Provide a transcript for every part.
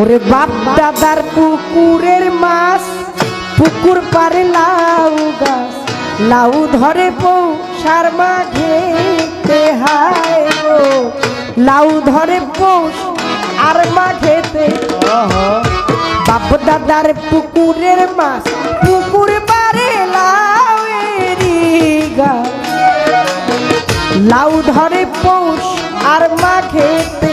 ওরে বাপ দাদার পুকুরের মাছ পুকুর পারে লাউ গাছ। লাউ ধরে পৌ সার মাঘে হায় লাউ ধরে পৌষ আর মাঘেতে বাপ দাদার পুকুরের মাছ পুকুর পারে লাউ গাছ। লাউ ধরে পৌষ আর মাঘেতে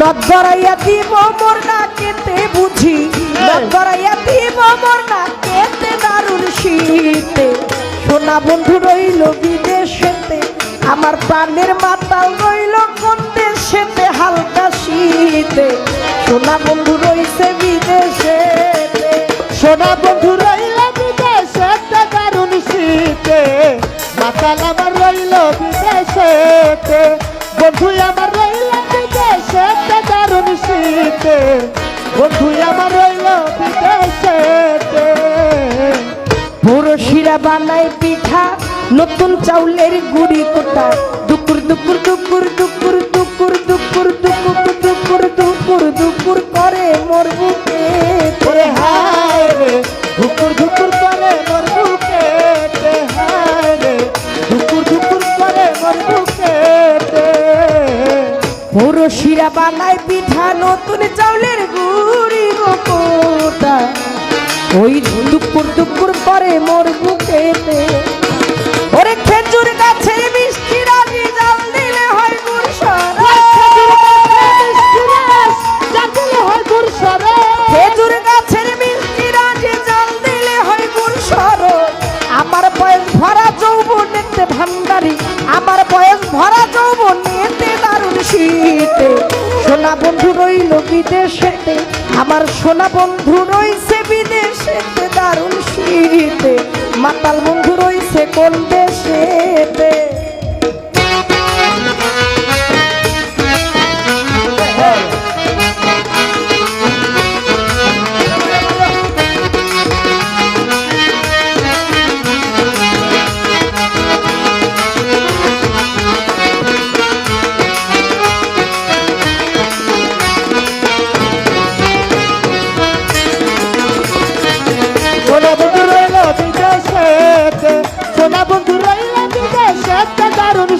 নদ গড়াইয়া দিব মোর না কেতে বুঝি। নদ গড়াইয়া দিব মোর না কেতে দারুণ শীতে। সোনা বন্ধু রইল বিদেশেতে, আমার প্রাণের মাতাল রইল কোন দেশেতে হালকা শীতে। সোনা বন্ধু রইছে বিদেশেতে, সোনা বন্ধু রইল বিদেশে দারুণ শীতে। মাতাল আমার রইল বিদেশেতে বন্ধু আমার বন্ধু আমার রইল বিদেশেতে পুরো শিরা বানাই পিঠা নতুন চাউলের গুড়ি কোটা। দুকুর দুকুর দুকুর দুকুর দুকুর দুকুর দুকুর দুকুর দুকুর দুকুর করে মোর বুকে হায় রে ধুকুর ধুকুর করে মোর বুকেতে হায় রে ধুকুর ধুকুর করে মোর বুকেতে পুরো শিরা বানাই পিঠা নতুন চাউলের ওই দুকুর দুকুর করে মোর বুকেতে ওরে খেজুর গাছের মিষ্টি রাজি জাল দিলে হয় গুড় খেজুর গাছের মিষ্টি রাজে জাল দিলে হয় গুড় সরো আমার বয়স ভরা যৌবন ভান্ডারি আমার বয়স ভরা যৌবন এতে দারুণ শীতে। সোনা বন্ধু রইল বিদেশেতে আমার সোনা বন্ধু রইছে মাতাল বন্ধু রইছে কোন দেশেতে?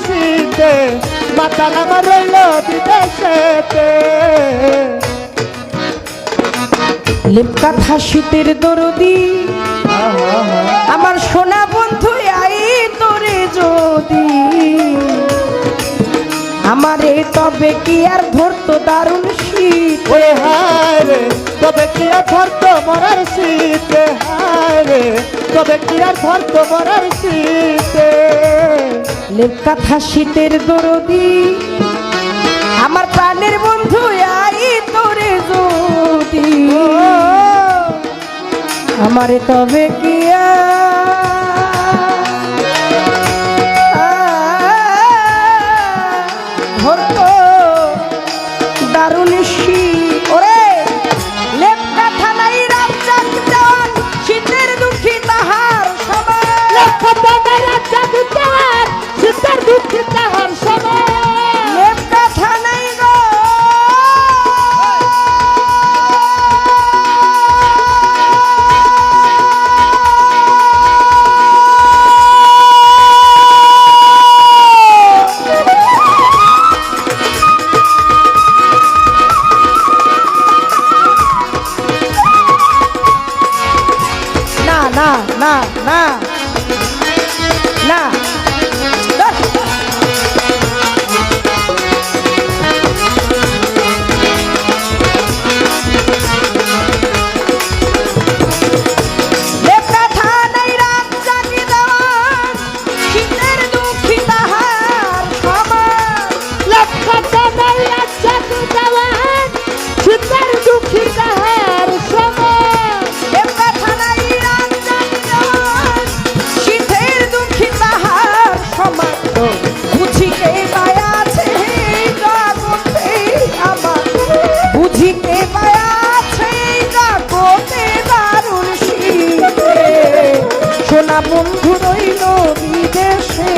শীতে মাতাল আমার রইল বিদেশেতে। লেপকাথা শীতের দরদি আমার সোনা বন্ধু আই তোরে যদি। আমারে তবে কি আর ধরতো দারুণ শীত? ওরে হায় রে তবে কি আর ধরতো মরার শীতে? হায় রে তবে কি আর ধরতো মরার শীতে? লেপকাথা শীতের দরদি। আমার প্রাণের বন্ধু আই তোরে যদি। আমারে তবে কি না। না। না বন্ধু রইল বিদেশে।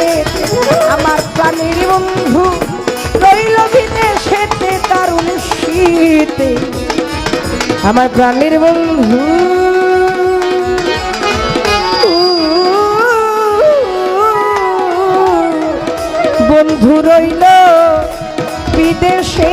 আমার প্রাণীর বন্ধু রইল বিদেশে, দারুণ শীতে। আমার প্রাণীর বন্ধু। বন্ধু রইল বিদেশে।